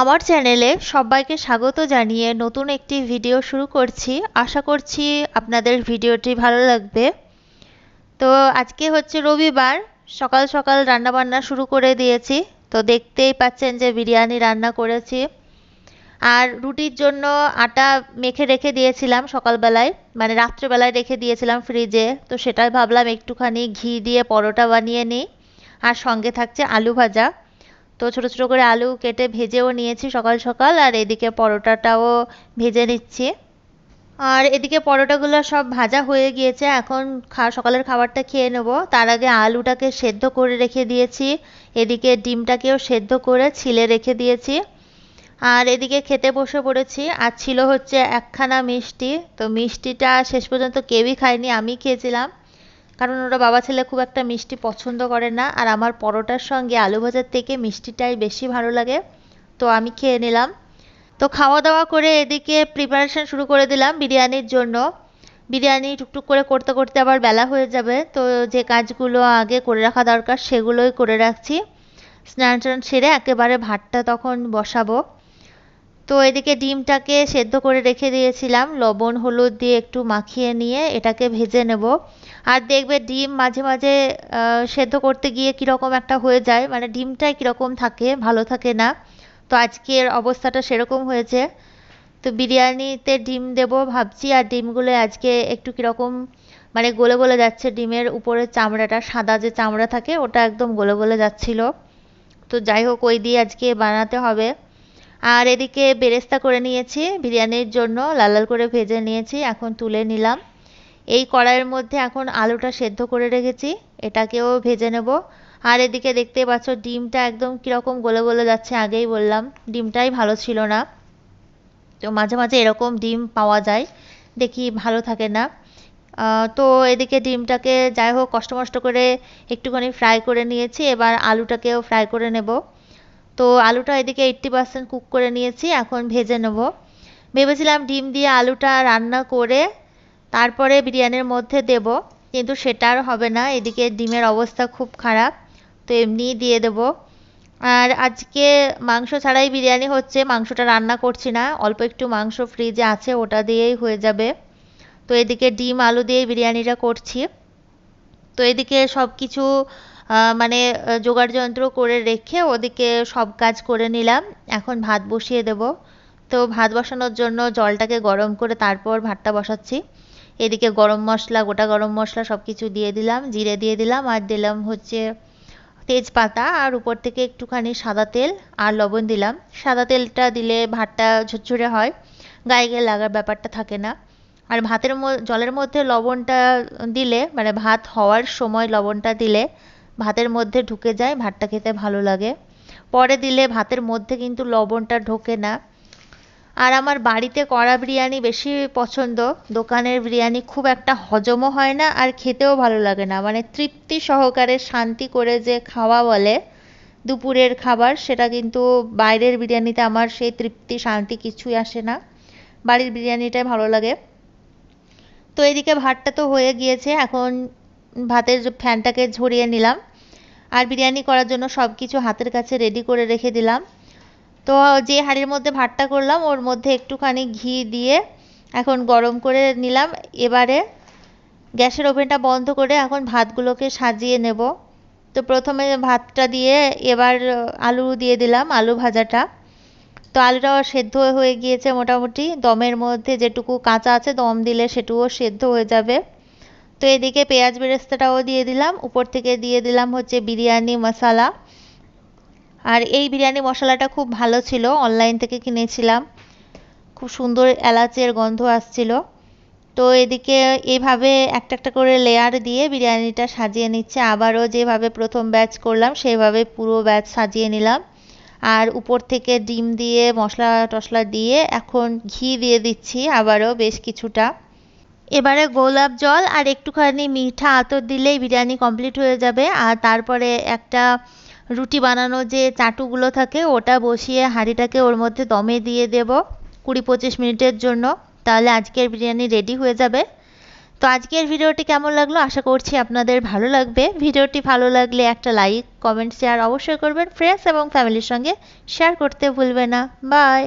আমার চ্যানেলে সবাইকে স্বাগত জানিয়ে নতুন একটি ভিডিও শুরু করছি। আশা করছি আপনাদের ভিডিওটি ভালো লাগবে। তো আজকে হচ্ছে রবিবার, সকাল সকাল রান্না বান্না শুরু করে দিয়েছি। তো দেখতেই পাচ্ছেন যে বিরিয়ানি রান্না করেছি। আর রুটির জন্য আটা মেখে রেখে দিয়েছিলাম সকালবেলায় মানে রাত্রেবেলায় রেখে দিয়েছিলাম ফ্রিজে। তো সেটাই ভাবলাম একটুখানি ঘি দিয়ে পরোটা বানিয়ে নিই। আর সঙ্গে থাকছে আলু ভাজা। তো ছোট ছোট করে আলু কেটে ভেজেও নিয়েছি সকাল সকাল, আর এদিকে পরোটাটাও ভেজে নিচ্ছি। আর এদিকে পরোটাগুলো সব ভাজা হয়ে গিয়েছে, এখন সকালের খাবারটা খেয়ে নেব। তার আগে আলুটাকে সেদ্ধ করে রেখে দিয়েছি, এদিকে ডিমটাকেও সেদ্ধ করে ছিলে রেখে দিয়েছি। আর এদিকে খেতে বসে পড়েছি, আর ছিল হচ্ছে একখানা মিষ্টি। তো মিষ্টিটা শেষ পর্যন্ত কেউই খায়নি আমি খেয়েছিলাম। কারণ ওরা বাবা ছেলে খুব একটা মিষ্টি পছন্দ করে না। আর আমার পরোটার সঙ্গে আলু ভাজার থেকে মিষ্টিটাই বেশি ভালো লাগে। তো আমি খেয়ে নিলাম। তো খাওয়া দাওয়া করে এদিকে প্রিপারেশন শুরু করে দিলাম বিরিয়ানির জন্য। বিরিয়ানি টুকটুক করে করতে করতে আবার বেলা হয়ে যাবে। তো যে কাজগুলো আগে করে রাখা দরকার সেগুলোই করে রাখছি। স্নান টান সেরে একেবারে ভাতটা তখন বসাবো। তো এদিকে ডিমটাকে সেদ্ধ করে রেখে দিয়েছিলাম। লবণ, হলুদ দিয়ে একটু মাখিয়ে নিয়ে এটাকে ভেজে নেব। আর দেখবে ডিম মাঝে মাঝে সেদ্ধ করতে গিয়ে কীরকম একটা হয়ে যায়। মানে ডিমটাই কীরকম থাকে, ভালো থাকে না। তো আজকের অবস্থাটা সেরকম হয়েছে। তো বিরিয়ানিতে ডিম দেব ভাবছি, আর ডিমগুলো আজকে একটু কীরকম মানে গলে গলে যাচ্ছে ডিমের উপরের চামড়াটা, সাদা যে চামড়া থাকে, ওটা একদম গলে গলে যাচ্ছিল। তো যাই হোক, ওই দিয়ে আজকে বানাতে হবে। আর এদিকে বেরেস্তা করে নিয়েছি, বিরিয়ানির জন্য লাল লাল করে ভেজে নিয়েছি, এখন তুলে নিলাম। এই কড়াইয়ের মধ্যে এখন আলুটা সেদ্ধ করে রেখেছি, এটাকেও ভেজে নেব। আর এদিকে দেখতে পাচ্ছ ডিমটা একদম কীরকম গলে গলে যাচ্ছে, আগেই বললাম, ডিমটাই ভালো ছিল না। তো মাঝে মাঝে এরকম ডিম পাওয়া যায়, দেখি ভালো থাকে না। তো এদিকে ডিমটাকে যাই হোক কষ্ট মষ্ট করে একটুখানি ফ্রাই করে নিয়েছি, এবার আলুটাকেও ফ্রাই করে নেব। তো আলুটা এদিকে এইট্টি পার্সেন্ট কুক করে নিয়েছি, এখন ভেজে নেব। ভেবেছিলাম ডিম দিয়ে আলুটা রান্না করে তারপরে বিরিয়ানির মধ্যে দেব, কিন্তু সেটা আর হবে না, এদিকে ডিমের অবস্থা খুব খারাপ, তো এমনিই দিয়ে দেব। আর আজকে মাংস ছাড়াই বিরিয়ানি হচ্ছে, মাংসটা রান্না করছি না, অল্প একটু মাংস ফ্রিজে আছে, ওটা দিয়েই হয়ে যাবে। তো এদিকে ডিম, আলু দিয়ে বিরিয়ানিটা করছি। তো এদিকে সব কিছু মানে জোগাড় যন্ত্র করে রেখে ওদিকে সব কাজ করে নিলাম, এখন ভাত বসিয়ে দেব। তো ভাত বসানোর জন্য জলটাকে গরম করে তারপর ভাতটা বসাচ্ছি। এদিকে গরম মশলা, গোটা গরম মশলা সব কিছু দিয়ে দিলাম, জিরে দিয়ে দিলাম, আর দিলাম হচ্ছে তেজপাতা, আর উপর থেকে একটুখানি সাদা তেল আর লবণ দিলাম। সাদা তেলটা দিলে ভাতটা ঝরঝরে হয়, গায়ে গায়ে লাগার ব্যাপারটা থাকে না। আর ভাতের জলের মধ্যে লবণটা দিলে মানে ভাত হওয়ার সময় লবণটা দিলে ভাতের মধ্যে ঢুকে যায়, ভাতটা খেতে ভালো লাগে। পরে দিলে ভাতের মধ্যে কিন্তু লবণটা ঢোকে না। আর আমার বাড়িতে করা বিরিয়ানি বেশি পছন্দ। দোকানের বিরিয়ানি খুব একটা হজমও হয় না আর খেতেও ভালো লাগে না। মানে তৃপ্তি সহকারে শান্তি করে যে খাওয়া বলে দুপুরের খাবার, সেটা কিন্তু বাইরের বিরিয়ানিতে আমার সেই তৃপ্তি, শান্তি কিছুই আসে না। বাড়ির বিরিয়ানিটাই ভালো লাগে। তো এদিকে ভাতটা তো হয়ে গিয়েছে, এখন ভাতের ফ্যানটাকে ঝরিয়ে নিলাম। আর বিরিয়ানি করার জন্য সব কিছু হাতের কাছে রেডি করে রেখে দিলাম। তো যে হাঁড়ির মধ্যে ভাতটা করলাম, ওর মধ্যে একটুখানি ঘি দিয়ে এখন গরম করে নিলাম। এবারে গ্যাসের ওভেনটা বন্ধ করে এখন ভাতগুলোকে সাজিয়ে নেব। তো প্রথমে ভাতটা দিয়ে এবার আলু দিয়ে দিলাম, আলু ভাজাটা। তো আলুটাও সেদ্ধ হয়ে গিয়েছে মোটামুটি। দমের মধ্যে যেটুকু কাঁচা আছে, দম দিলে সেটুকুও সেদ্ধ হয়ে যাবে। তো এদিকে পেঁয়াজ বেরেস্তাটাও দিয়ে দিলাম। উপর থেকে দিয়ে দিলাম হচ্ছে বিরিয়ানি, মশলা। আর এই বিরিয়ানি মশলাটা খুব ভালো ছিল অনলাইন থেকে কিনেছিলাম। খুব সুন্দর এলাচের গন্ধ আসছিল। তো এদিকে এইভাবে একটা একটা করে লেয়ার দিয়ে বিরিয়ানিটা সাজিয়ে নিচ্ছে। আবারও যেভাবে প্রথম ব্যাচ করলাম, সেভাবে পুরো ব্যাচ সাজিয়ে নিলাম। আর উপর থেকে ডিম দিয়ে, মশলা টশলা দিয়ে এখন ঘি দিয়ে দিচ্ছি আবারও বেশ কিছুটা। এবারে গোলাপ জল আর একটুখানি মিঠা আতর দিলেই বিরিয়ানি কমপ্লিট হয়ে যাবে। আর তারপরে একটা রুটি বানানো যে চাটুগুলো থাকে, ওটা বসিয়ে হাঁড়িটাকে ওর মধ্যে দমে দিয়ে দেব কুড়ি পঁচিশ মিনিটের জন্য। তাহলে আজকের বিরিয়ানি রেডি হয়ে যাবে। তো আজকের ভিডিওটি কেমন লাগল? আশা করছি আপনাদের ভালো লাগবে। ভিডিওটি ভালো লাগলে একটা লাইক কমেন্ট শেয়ার অবশ্যই করবেন। ফ্রেন্ডস এবং ফ্যামিলির সঙ্গে শেয়ার করতে ভুলবে না। বাই